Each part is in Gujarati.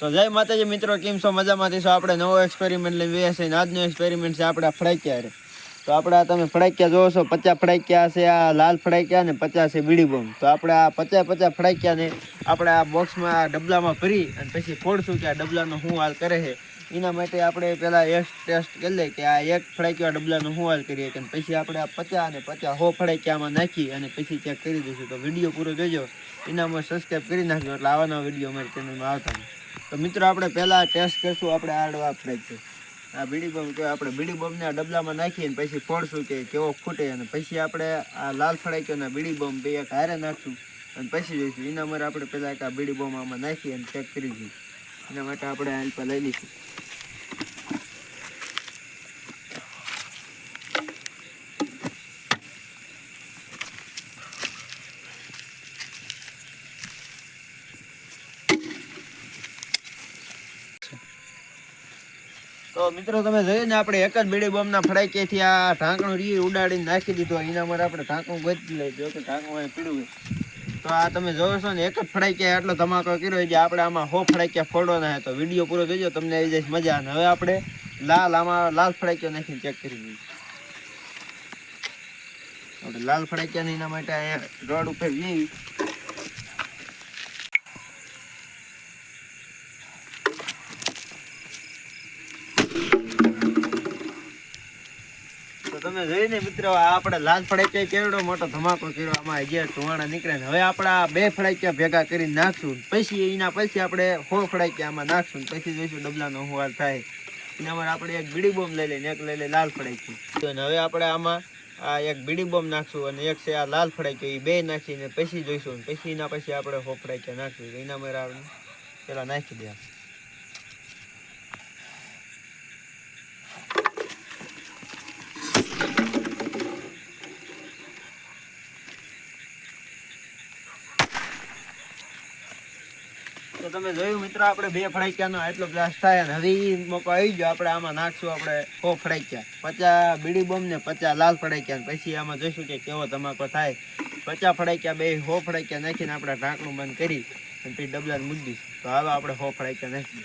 તો જય માતાજી મિત્રો, કેમ છો? મજામાંથી છો આપણે નવો એક્સપેરિમેન્ટ લઈ વ્યા છે આજનો એક્સપેરિમેન્ટ છે આપણા ફડાક્યા રે. તો આપણે તમે ફડાક્યા જોવો છો, પચાસ ફડાક્યા છે આ લાલ ફડાક્યા ને પચાસ છે બીડી બોમ્બ તો આપણે આ પચાસ પચાસ ફડાક્યાને આપણે આ બોક્સમાં ડબલામાં ભરી અને પછી ફોડશું કે આ ડબલાનો શું હાલ કરે છે. એના માટે આપણે પહેલાં એક ટેસ્ટ કરી લઈએ કે આ એક ફડાક્યા ડબલાનો શું હાલ કરીએ કે પછી આપણે આ પચાસ અને પચાસ હો ફડાક્યામાં નાખી અને પછી ચેક કરી દઈશું. તો વીડિયો પૂરો જોજો. એનામાં સબસ્ક્રાઈબ કરી નાખજો. એટલે આવા નવા વીડિયો અમારી ચેનલમાં આવતા. તો મિત્રો, આપણે પહેલા ટેસ્ટ કરશું, આપણે આડવા ફ્રેક્ચર આ બીડી બમ કે આપણે બીડી બમને આ ડબલામાં નાખીને પછી ફોડશું કે, કેવો ફૂટે અને પછી આપણે આ લાલ ફડાક્યોના બીડી બોમ્બ બે એક હારે નાખશું અને પછી જોઈશું. એના માટે આપણે પહેલાં એક આ બીડી બોમ્બ આમાં નાખી અને ચેક કરી દઈશું એના માટે આપણે આ લઈ લઈશું. તો મિત્રો તમે જોયું ને, આપણે એક જ બીડી બોમ્બના ફડાકેથી આ ઢાંકણું રી ઉડાડીને નાખી દીધું. એના માટે આપણે ઢાંકણું ગોતી લઈ જો કે ઢાંકણું અહીં પીડું તો આ તમે જોવો છો ને, એક જ ફડાક્યા એટલો ધમાકો કર્યો છે, આપણે આમાં હો ફડાક્યા ફોડો ના તો વીડિયો પૂરો જોજો, તમને આવી જાય મજા. અને હવે આપણે લાલ, આમાં લાલ ફડાક્યો નાખીને ચેક કરી દઈએ આપણે લાલ ફડાક્યા એના માટે અહીંયા રોડ ઉપર તમે જોઈને મિત્રો આપણે લાલ ફડાક્યા કેવડો મોટો ધમાકો કર્યો. આમાં જે ધુવાણા નીકળે ને હવે આપણે આ બે ફડાક્યા ભેગા કરીને નાખશું. પછી એના પછી આપણે હો ફડાક્યા આમાં નાખશું પછી જોઈશું ડબલાનો હુવાર થાય. અને અમારે આપણે એક બીડી બોમ્બ લઈ લઈને, એક લઈ લઈ લાલ ફડાક્યું અને હવે આપણે આમાં આ એક બીડી બોમ્બ નાખશું અને એક છે આ લાલ ફડાક્યો એ બે નાખીને પછી જોઈશું. પછી એના પછી આપણે હો ફડાક્યા નાખશું. એના મારે પેલા નાખી દે. તમે જોયું મિત્રો, આપણે બે ફડાક્યાનો આટલો ગ્લાસ થાય અને હવે મોકો આવી ગયો, આપણે આમાં નાખશું આપણે સો ફડાક્યા પચાસ બીડી બોમ્બ ને પચાસ લાલ ફડાક્યા પછી આમાં જોઈશું કે કેવો તમાકો થાય. પચાસ ફડાક્યા બે સો ફડાક્યા નાખીને આપણે ઢાંકણું બંધ કરી અને પછી ડબલાને મૂકી દઈશું. તો હાલો આપણે સો ફડાક્યા નાખી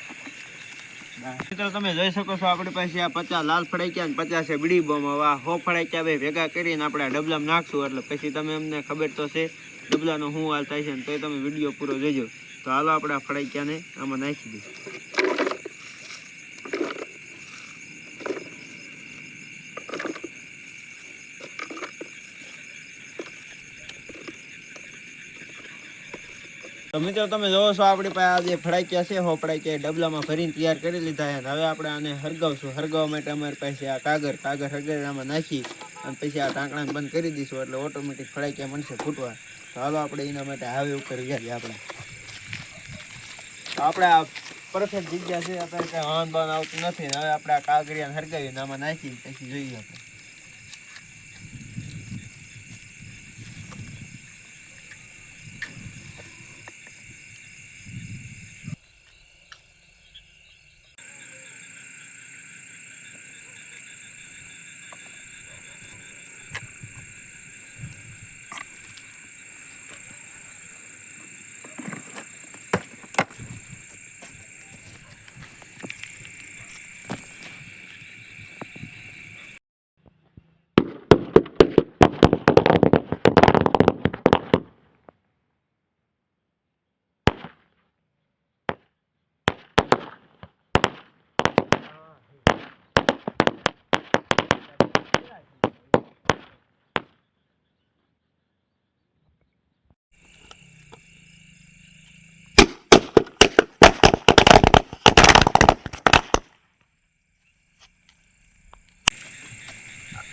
મિત્રો, તમે જોઈ શકો છો આપણી પાસે આ પચાસ લાલ ફડાક્યા ને પચાસ બીડી બોમ્બ હવે આ સો ફડાક્યા બે ભેગા કરીને આપણે ડબલામાં નાખશું. એટલે પછી તમે અમને ખબર તો છે ડબલાનો શું હાલ થાય છે ને તોય તમે વીડિયો પૂરો જોજો. તો હાલો આપણે આ ફડાક્યાને આમાં નાખી દઈએ તો મિત્રો તમે જોવો છો, આપણી પાસે આજે જે છે, હો ફડાક્યા એ ડબલામાં ભરીને તૈયાર કરી લીધા છે. હવે આપણે આને હરગાવશું. હરગાવવા માટે અમારી પાસે આ કાગર કાગર હરગાવી આમાં નાખી અને પછી આ ટાંકણાને બંધ કરી દઈશું એટલે ઓટોમેટિક ફડાક્યા મળશે ફૂટવા. તો હાલો આપણે એના માટે હાવે ઉપર ગયા આપણે. આપણે આ પરફેક્ટ જગ્યા છે, અત્યારે કાંઈ વાહન આવતું નથી. હવે આપણે આ કાગરિયાને હરગાવીને આમાં નાખી પછી જોઈએ આપણે.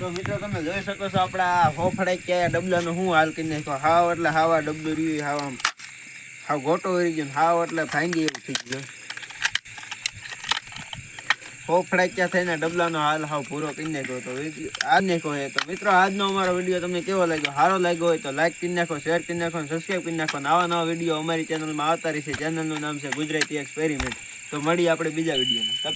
તો મિત્રો તમે જોઈ શકો છો આપણા થઈને ડબલાનો હાલ હાવ પૂરો કરી તો આજ નાખ્યો છે મિત્રો, આજનો અમારો વીડિયો તમને કેવો લાગ્યો? સારો લાગ્યો હોય તો લાઈક કરી નાખો શેર કરી નાખો સબસ્ક્રાઈબ કરી નાખો. આવા નવા વીડિયો અમારી ચેનલમાં આવતા રહેશે. ચેનલનું નામ છે ગુજરાતી એક્સપેરિમેન્ટ તો મળી આપણે બીજા વિડીયોમાં